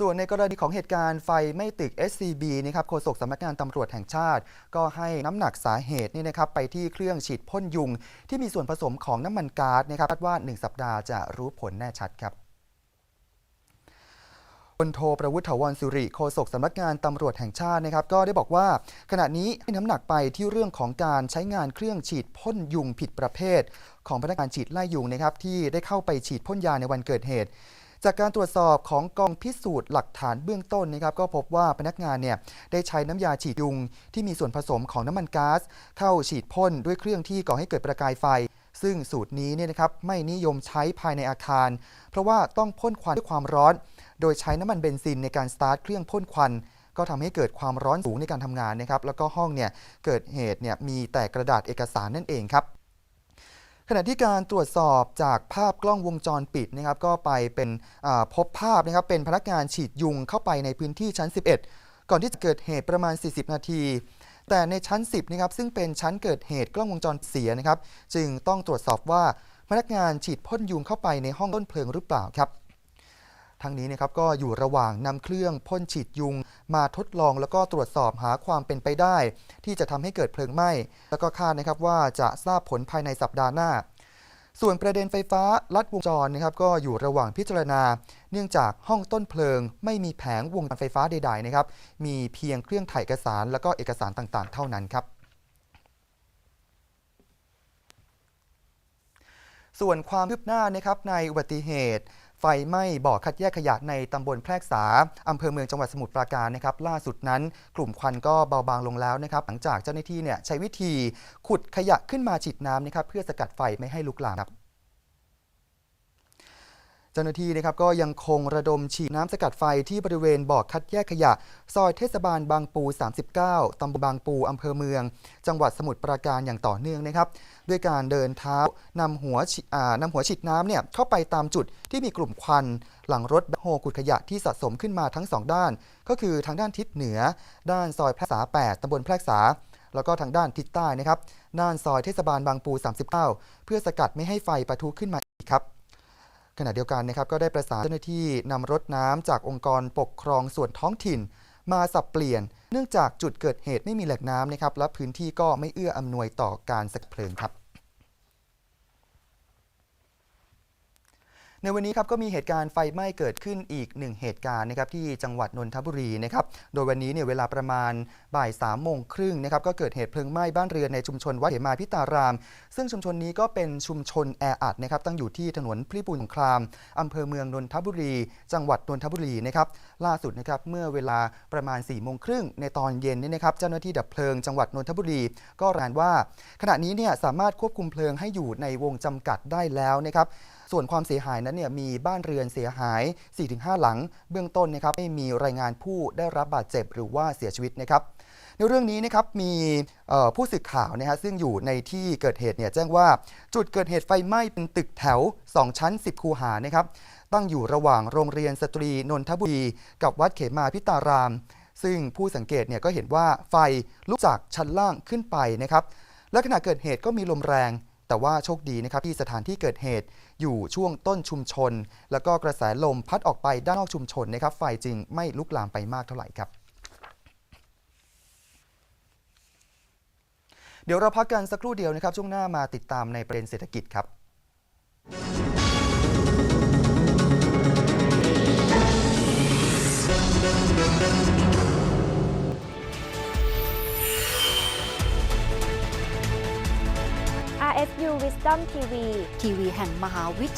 ส่วนในกรณีของเหตุการณ์ไฟไม้ตึก SCB นะครับโฆษกสำนักงานตำรวจแห่งชาติ ก็ให้น้ำหนักสาเหตุนี่นะครับไปที่เครื่องฉีดพ่นยุง ที่มีส่วนผสมของน้ำมันก๊าซนะครับคาดว่า 1 สัปดาห์จะรู้ผลแน่ชัดครับพลโทประวุฒิถาวรสุริโฆษกสำนักงานตำรวจแห่งชาตินะครับ ก็ได้บอกว่า ขณะนี้ให้น้ำหนักไปที่เรื่องของการใช้งานเครื่องฉีดพ่นยุงผิดประเภท ของพนักงานฉีดไล่ยุงนะครับที่ได้เข้าไปฉีดพ่นยาในวันเกิดเหตุ จากการตรวจสอบของกองพิสูจน์หลักฐานเบื้องต้นนะครับก็พบว่าพนักงานเนี่ยได้ใช้น้ำยาฉีดยุง ที่มีส่วนผสมของน้ำมันก๊าซเข้าฉีดพ่นด้วยเครื่องที่ก่อให้เกิดประกายไฟ ซึ่งสูตรนี้เนี่ยนะครับไม่นิยมใช้ภายในอาคาร เพราะว่าต้องพ่นควันด้วยความร้อน โดยใช้น้ำมันเบนซินในการสตาร์ทเครื่องพ่นควันก็ทำให้เกิดความร้อนสูงในการทำงานนะครับ แล้วก็ห้องเนี่ยเกิดเหตุเนี่ยมีแต่กระดาษเอกสารนั่นเองครับ ขณะที่การตรวจสอบจากภาพกล้องวงจรปิดนะครับก็ไปเป็นพบภาพนะครับเป็นพนักงานฉีดยุงเข้าไปในพื้นที่ชั้น 11 ก่อนที่จะเกิดเหตุประมาณ 40 นาที แต่ในชั้น 10นะครับซึ่งเป็นชั้นเกิดเหตุกล้องวงจรเสียนะครับ จึงต้องตรวจสอบว่าพนักงานฉีดพ่นยุงเข้าไปในห้องต้นเพลิงหรือเปล่าครับ ทั้งนี้นะครับก็อยู่ระหว่างนำเครื่องพ่นฉีดยุง มาทดลองแล้วก็ตรวจสอบหาความเป็นไปได้ ที่จะทำให้เกิดเพลิงไหม้ แล้วก็คาดนะครับว่าจะทราบผลภายในสัปดาห์หน้า ส่วนประเด็นไฟฟ้าลัดวงจรนะครับก็อยู่ระหว่างพิจารณา เนื่องจากห้องต้นเพลิง ไม่มีแผงวงจรไฟฟ้าใดๆนะครับมีเพียงเครื่องถ่ายเอกสารแล้วก็เอกสารต่างๆ เท่านั้นครับส่วนความคืบหน้านะครับในอุบัติเหตุ ไฟไหม้บ่อคัดแยกขยะในตำบลแพรกษาอำเภอเมืองจังหวัดสมุทรปราการนะครับ ล่าสุดนั้น กลุ่มควันก็เบาบางลงแล้วนะครับ หลังจากเจ้าหน้าที่เนี่ยใช้วิธีขุดขยะขึ้นมาฉีดน้ำนะครับเพื่อสกัดไฟไม่ให้ลุกลามครับ เจ้าหน้าที่นะครับก็ยังคงระดมฉีดน้ำสกัดไฟที่บริเวณบ่อคัดแยกขยะ ซอยเทศบาลบางปู 39 ตำบลบางปูอำเภอเมือง จังหวัดสมุทรปราการอย่างต่อเนื่องนะครับ ด้วยการเดินเท้านำหัวฉีอ่านำหัวฉีดน้ำเนี่ยเข้าไปตามจุดที่มีกลุ่มควัน หลังรถแบคโฮขุดขยะที่สะสมขึ้นมาทั้งสองด้าน ก็คือทางด้านทิศเหนือ ด้านซอยแพรกษา 8ตำบลแพรกษาแล้วก็ทางด้านทิศใต้นะครับ ด้านซอยเทศบาลบางปู 39 เพื่อสกัดไม่ให้ไฟปะทุขึ้นมาอีกครับ ขณะเดียวกันนะครับก็ได้ประสานเจ้าหน้าที่นำรถน้ำจากองค์กรปกครองส่วนท้องถิ่น มาสับเปลี่ยน เนื่องจากจุดเกิดเหตุไม่มีแหล่งน้ำนะครับและพื้นที่ก็ไม่เอื้ออำนวยต่อการสักเพลิงครับ ในวันนี้ครับก็มีเหตุการณ์ไฟไหม้เกิดขึ้นอีกหนึ่งเหตุการณ์นะครับที่จังหวัดนนทบุรีนะครับโดยวันนี้เนี่ยเวลาประมาณบ่าย3ามโมงครึ่งนะครับก็เกิดเหตุเพลิงไหม้บ้านเรือนในชุมชนวัดเหมาพิตาราม ซึ่งชุมชนนี้ก็เป็นชุมชนแออัดนะครับตั้งอยู่ที่ถนนพิบูลสงครามอำเภอเมืองนนทบุรี จังหวัดนนทบุรีนะครับล่าสุดนะครับเมื่อเวลาประมาณ4ี่โมงครึ่งในตอนเย็นนี่นะครับเจ้าหน้าที่ดับเพลิงจังหวัดนนทบุรี ก็รายงานว่า ขณะนี้เนี่ยสามารถควบคุมเพลิงให้อยู่ในวงจำกัดได้แล้วนะครับส่วนความเสียหายนั้นเนี่ยมีบ้านเรือนเสียหาย 4-5 หลัง เบื้องต้นนะครับไม่มีรายงานผู้ได้รับบาดเจ็บหรือว่าเสียชีวิตนะครับในเรื่องนี้นะครับมีผู้สื่อข่าวนะฮะซึ่งอยู่ในที่เกิดเหตุเนี่ยแจ้งว่าจุดเกิดเหตุไฟไหม้เป็นตึกแถว 2 ชั้น 10 คูหานะครับตั้งอยู่ระหว่างโรงเรียนสตรีนนทบุรี กับวัดเขมาพิตาราม ซึ่งผู้สังเกตเนี่ยก็เห็นว่าไฟลุกจากชั้นล่างขึ้นไปนะครับและขณะเกิดเหตุก็มีลมแรง แต่ว่าโชคดีนะครับที่สถานที่เกิดเหตุอยู่ช่วงต้นชุมชน แล้วก็กระแสลมพัดออกไปด้านนอกชุมชนนะครับไฟจึงไม่ลุกลามไปมากเท่าไหร่ครับเดี๋ยวเราพักกันสักครู่เดียวนะครับช่วงหน้ามาติดตามในประเด็นเศรษฐกิจครับ You Wisdom TV ทีวีแห่งมหาวิท